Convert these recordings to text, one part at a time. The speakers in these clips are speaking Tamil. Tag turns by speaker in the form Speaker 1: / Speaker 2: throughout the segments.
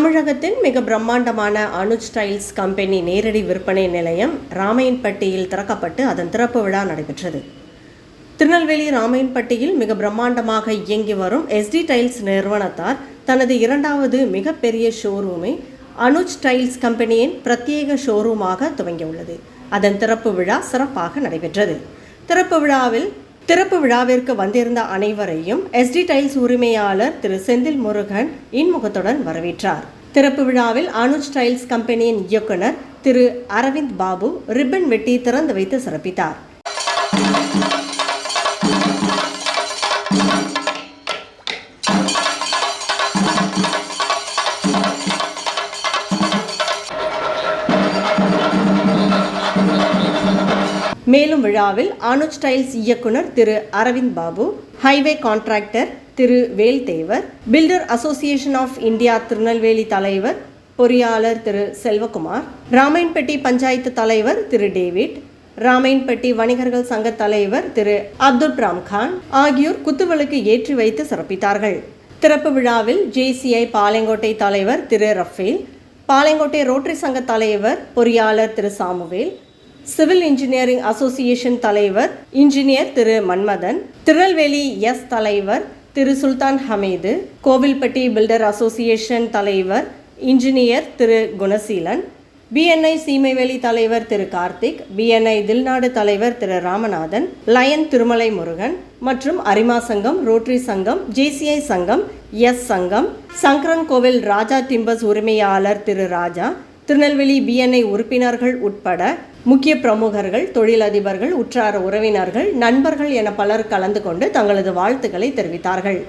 Speaker 1: தமிழகத்தின் மிக பிரம்மாண்டமான அனுஜ் ஸ்டைல்ஸ் கம்பெனி நேரடி விற்பனை நிலையம் ராமையன்பட்டியில் திறக்கப்பட்டு அதன் திறப்பு விழா நடைபெற்றது. திருநெல்வேலி ராமையன்பட்டியில் மிக பிரம்மாண்டமாக இயங்கி வரும் எஸ்டி டைல்ஸ் நிறுவனத்தார் தனது இரண்டாவது மிகப்பெரிய ஷோரூமை அனுஜ் டைல்ஸ் கம்பெனியின் பிரத்யேக ஷோரூமாக துவங்கியுள்ளது. அதன் திறப்பு விழா சிறப்பாக நடைபெற்றது. திறப்பு விழாவில் திறப்பு விழாவிற்கு வந்திருந்த அனைவரையும் எஸ்டி டைல்ஸ் உரிமையாளர் திரு செந்தில் முருகன் இன்முகத்துடன் வரவேற்றார். திறப்பு விழாவில் அனுஜ் டைல்ஸ் கம்பெனியின் இயக்குனர் திரு அரவிந்த் பாபு ரிப்பன் வெட்டி திறந்து வைத்து சிறப்பித்தார். மேலும் விழாவில் அனுஜ் டைல்ஸ் இயக்குனர் Thiru Aravind Babu highway contractor Thiru Veldevar builder association of India Tirunelveli தலைவர் பொறியாளர் திரு செல்வகுமார் ராமைன்பட்டி பஞ்சாயத்து தலைவர் திரு டேவிட் ராமையன்பட்டி வணிகர்கள் சங்க தலைவர் திரு அப்துல் ராம்கான் ஆகியோர் குத்துவிளக்கு ஏற்றி வைத்து சிறப்பித்தார்கள். திறப்பு விழாவில் ஜேசிஐ பாளையங்கோட்டை தலைவர் திரு ரஃபேல் பாளையங்கோட்டை ரோட்டரி சங்க தலைவர் பொறியாளர் Thiru Samuel civil engineering association தலைவர் இன்ஜினியர் திரு மன்மதன் திருநெல்வேலி எஸ் தலைவர் திரு சுல்தான் ஹமீது கோவில்பட்டி பில்டர் அசோசியேஷன் தலைவர் இன்ஜினியர் திரு குணசீலன் பிஎன்ஐ சீமைவேலி தலைவர் திரு கார்த்திக் பிஎன்ஐ தில்நாடு தலைவர் திரு ராமநாதன் லயன் திருமலை முருகன் மற்றும் அரிமா சங்கம் ரோட்டரி சங்கம் ஜேசிஐ சங்கம் எஸ் சங்கம் சங்கரன் கோவில் ராஜா டிம்பஸ் உரிமையாளர் திரு ராஜா திருநெல்வேலி பிஎன்ஐ உறுப்பினர்கள் உட்பட முக்கிய பிரமுகர்கள் தொழிலதிபர்கள் உற்றார உறவினர்கள் நண்பர்கள் என பலர் கலந்து கொண்டு தங்களது வாழ்த்துக்களை தெரிவித்தார்கள்.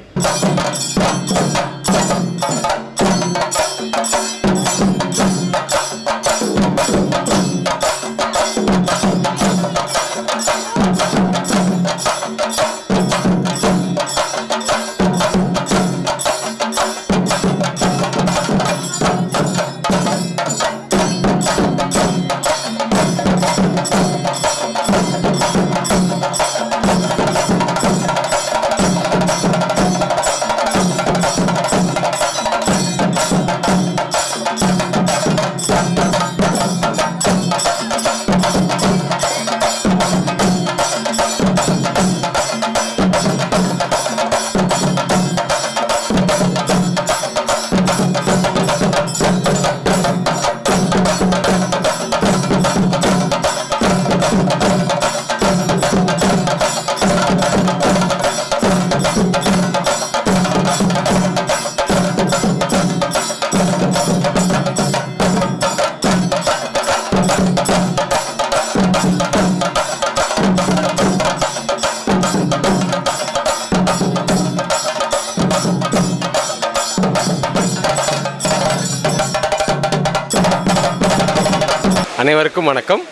Speaker 2: அனைவருக்கும் வணக்கம்.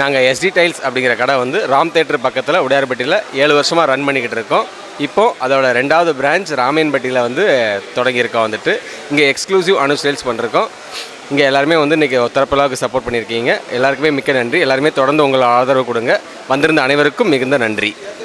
Speaker 2: நாங்கள் எஸ்டி டைல்ஸ் அப்படிங்கிற கடை வந்து ராம் தேட்டர் பக்கத்தில் உடையார்பட்டியில் ஏழு வருஷமாக ரன் பண்ணிக்கிட்டு இருக்கோம். இப்போது அதோட ரெண்டாவது பிரான்ச் ராமையன்பட்டியில் வந்து தொடங்கியிருக்கோம் வந்துட்டு. இங்கே எக்ஸ்க்ளூசிவ் அனு சேல்ஸ் பண்ணிருக்கோம். இங்கே எல்லாருமே வந்து இன்றைக்கி ஒத்தரப்பலாவுக்கு சப்போர்ட் பண்ணியிருக்கீங்க. எல்லாருக்குமே மிக்க நன்றி. எல்லாருமே தொடர்ந்து உங்களை ஆதரவு கொடுங்க. வந்திருந்த அனைவருக்கும் மிகுந்த நன்றி.